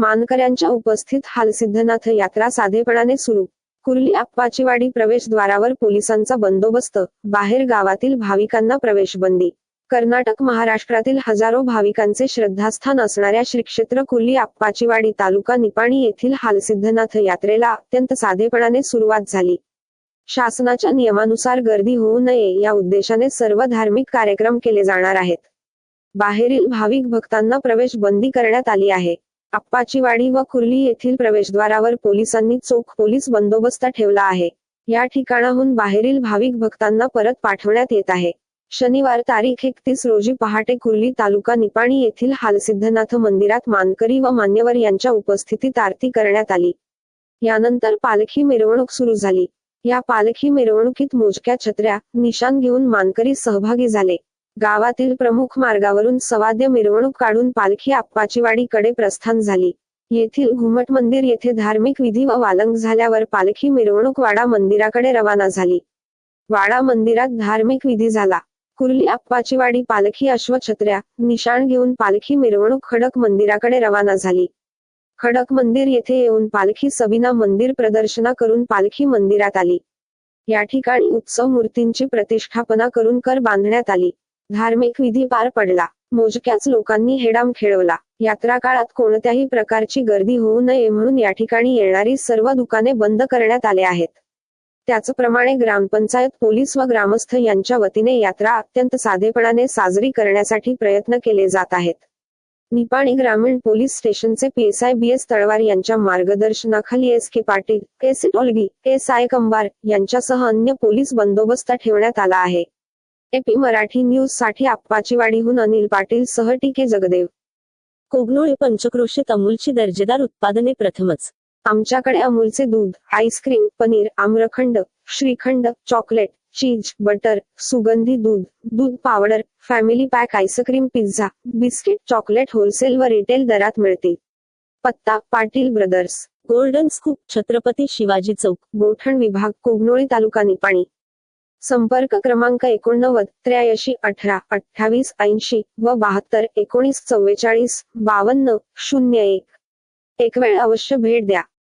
मानकऱ्यांच्या उपस्थित हालसिद्धनाथ यात्रा साधेपणाने सुरू. कुर्ली आप्पाचीवाडी प्रवेशद्वारावर पोलिसांचा बंदोबस्त बाहेर गावातील भाविकांना प्रवेश बंदी कर्नाटक महाराष्ट्रातील हजारो भाविकांचे श्रद्धास्थान असणाऱ्या श्री क्षेत्र कुर्ली आप्पाचीवाडी तालुका निपाणी येथील हालसिद्धनाथ यात्रेला अत्यंत साधेपणाने सुरुवात झाली. शासनाच्या नियमानुसार गर्दी होऊ नये या उद्देशाने सर्व धार्मिक कार्यक्रम केले जाणार आहेत. बाहेरील भाविक भक्तांना प्रवेश बंदी करण्यात आली आहे. आप्पाचीवाडी व कुर्ली येथील प्रवेशद्वारावर पोलिसांनी चोख पोलीस बंदोबस्त ठेवला आहे. या ठिकाणाहून बाहेरील भाविक भक्तांना परत पाठवण्यात येत आहे. शनिवार तारीख एकतीस रोजी पहाटे कुर्ली तालुका निपाणी येथील हालसिद्धनाथ मंदिरात मानकरी व मान्यवर यांच्या उपस्थितीत आरती करण्यात आली. यानंतर पालखी मिरवणूक सुरू झाली. या पालखी मिरवणुकीत मोजक्या छत्र्या निशाण घेऊन मानकरी सहभागी झाले. गावातील प्रमुख मार्गावरून सवाद्य मिरवणूक काढून पालखी आप्पाचीवाडीकडे प्रस्थान झाली. येथील घुमट मंदिर येथे धार्मिक विधी व वालंग झाल्यावर पालखी मिरवणूक वाडा मंदिराकडे रवाना झाली. वाडा मंदिरात धार्मिक विधी झाला. कुर्ली आप्पाचीवाडी पालखी अश्वछत्र्या निशाण घेऊन पालखी मिरवणूक खडक मंदिराकडे रवाना झाली. खडक मंदिर येथे येऊन पालखी सबिना मंदिर प्रदर्शना करून पालखी मंदिरात आली. या ठिकाणी उत्सव मूर्तींची प्रतिष्ठापना करून कर बांधण्यात आली. धार्मिक विधी पार पडला. मोजक्याच लोकांनी हेडाम खेळवला. यात्रा काळात कोणत्याही प्रकारची गर्दी होऊ नये म्हणून या ठिकाणी येणारी सर्व दुकाने बंद करण्यात आले आहेत. त्याचप्रमाणे ग्रामपंचायत पोलीस व ग्रामस्थ यांच्या वतीने यात्रा अत्यंत साधेपणाने साजरी करण्यासाठी प्रयत्न केले जात आहेत. निपाणी ग्रामीण पोलीस स्टेशनचे पीएसआय बी एस तळवार यांच्या मार्गदर्शनाखाली S K Patil S Tolgi S I Kambar यांच्यासह अन्य पोलीस बंदोबस्त ठेवण्यात आला आहे. एपी मराठी न्यूजसाठी आप्पाचीवाडीहून अनिल पाटील सह टीके जगदेव. कोगनोळी पंचक्रोशीत अमूलची दर्जेदार उत्पादने प्रथमच. आमच्याकडे अमूलचे दूध ice cream paneer amrakhand shrikhand chocolate cheese butter सुगंधी दूध दूध powder family pack ice cream pizza biscuit chocolate wholesale व रिटेल दरात मिळतील. पत्ता Patil brothers. Golden scoop Chhatrapati Shivaji Chowk. गोठण विभाग कोगनोळी तालुका निपाणी. संपर्क क्रमांक एकोणनव्वद त्र्याऐंशी अठरा अठ्ठावीस ऐंशी व बहात्तर एकोणीस चव्वेचाळीस बावन्न शून्य एक. एक वेळ अवश्य भेट द्या.